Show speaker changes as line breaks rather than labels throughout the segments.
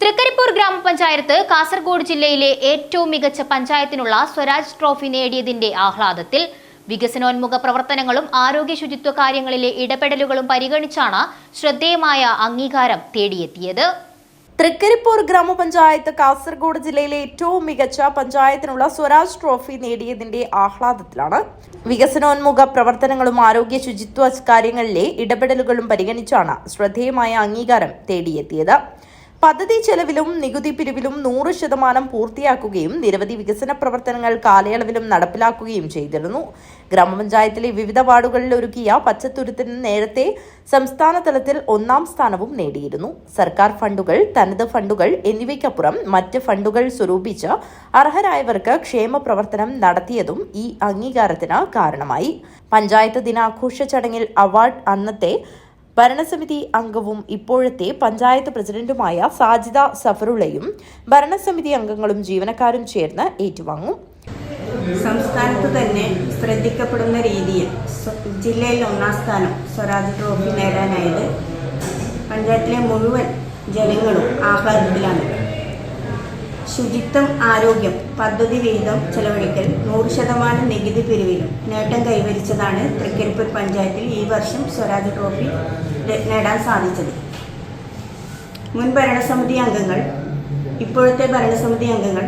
തൃക്കരിപ്പൂർ ഗ്രാമപഞ്ചായത്ത് കാസർഗോഡ് ജില്ലയിലെ ഏറ്റവും മികച്ച പഞ്ചായത്തിനുള്ള സ്വരാജ് ട്രോഫി നേടിയതിന്റെ ആഹ്ലാദത്തിൽ വികസനോന്മുഖ പ്രവർത്തനങ്ങളും ആരോഗ്യ ശുചിത്വ കാര്യങ്ങളിലെ ഇടപെടലുകളും പരിഗണിച്ചാണ് ശ്രദ്ധേയമായ അംഗീകാരം തേടിയെത്തിയത്.
തൃക്കരിപ്പൂർ ഗ്രാമപഞ്ചായത്ത് കാസർഗോഡ് ജില്ലയിലെ ഏറ്റവും മികച്ച പഞ്ചായത്തിനുള്ള സ്വരാജ് ട്രോഫി നേടിയതിന്റെ ആഹ്ലാദത്തിലാണ്. വികസനോന്മുഖ പ്രവർത്തനങ്ങളും ആരോഗ്യ ശുചിത്വ കാര്യങ്ങളിലെ ഇടപെടലുകളും പരിഗണിച്ചാണ് ശ്രദ്ധേയമായ അംഗീകാരം തേടിയെത്തിയത്. പദ്ധതി ചെലവിലും നികുതി പിരിവിലും നൂറ് ശതമാനം പൂർത്തിയാക്കുകയും നിരവധി വികസന പ്രവർത്തനങ്ങൾ കാലയളവിലും നടപ്പിലാക്കുകയും ചെയ്തിരുന്നു. ഗ്രാമപഞ്ചായത്തിലെ വിവിധ വാർഡുകളിൽ ഒരുക്കിയ പച്ചത്തുരുത്തിന് നേരത്തെ സംസ്ഥാന തലത്തിൽ ഒന്നാം സ്ഥാനവും നേടിയിരുന്നു. സർക്കാർ ഫണ്ടുകൾ തനത് ഫണ്ടുകൾ എന്നിവയ്ക്കപ്പുറം മറ്റ് ഫണ്ടുകൾ സ്വരൂപിച്ച് അർഹരായവർക്ക് ക്ഷേമ പ്രവർത്തനം നടത്തിയതും ഈ അംഗീകാരത്തിന് കാരണമായി. പഞ്ചായത്ത് ദിനാഘോഷ ചടങ്ങിൽ അവാർഡ് അന്നത്തെ ഭരണസമിതി അംഗവും ഇപ്പോഴത്തെ പഞ്ചായത്ത് പ്രസിഡന്റുമായ സാജിദ സഫറുളയും ഭരണസമിതി അംഗങ്ങളും ജീവനക്കാരും ചേർന്ന് ഏറ്റുവാങ്ങും.
സംസ്ഥാനത്ത് തന്നെ ശ്രദ്ധിക്കപ്പെടുന്ന രീതിയിൽ ജില്ലയിൽ ഒന്നാം സ്ഥാനം സ്വരാജ് ട്രോഫി നേടാനായത് പഞ്ചായത്തിലെ മുഴുവൻ ജനങ്ങളും ആഹ്ലാദത്തിലാണ്. ശുചിത്വം ആരോഗ്യം പദ്ധതി വിഹിതം ചെലവഴിക്കൽ നൂറ് ശതമാനം നികുതി പിരിവിലും നേട്ടം കൈവരിച്ചതാണ് തൃക്കരിപ്പൂർ പഞ്ചായത്തിൽ ഈ വർഷം സ്വരാജ് ട്രോഫി നേടാൻ സാധിച്ചത്. മുൻ ഭരണസമിതി അംഗങ്ങൾ ഇപ്പോഴത്തെ ഭരണസമിതി അംഗങ്ങൾ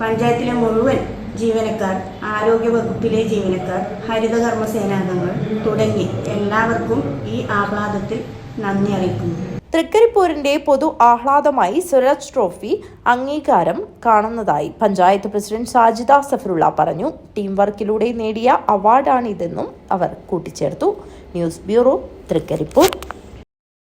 പഞ്ചായത്തിലെ മുഴുവൻ ജീവനക്കാർ ആരോഗ്യ വകുപ്പിലെ ജീവനക്കാർ ഹരിതകർമ്മ സേനാംഗങ്ങൾ തുടങ്ങി എല്ലാവർക്കും ഈ ആഹ്ലാദത്തിൽ നന്ദി അറിയിക്കുന്നു.
തൃക്കരിപ്പൂരിന്റെ പൊതു ആഹ്ലാദമായി സ്വരാജ് ട്രോഫി അംഗീകാരം കാണുന്നതായി പഞ്ചായത്ത് പ്രസിഡന്റ് സാജിദ സഫറുള്ള പറഞ്ഞു. ടീം വർക്കിലൂടെ നേടിയ അവാർഡാണിതെന്നും അവർ കൂട്ടിച്ചേർത്തു. News bureau Trikaripur.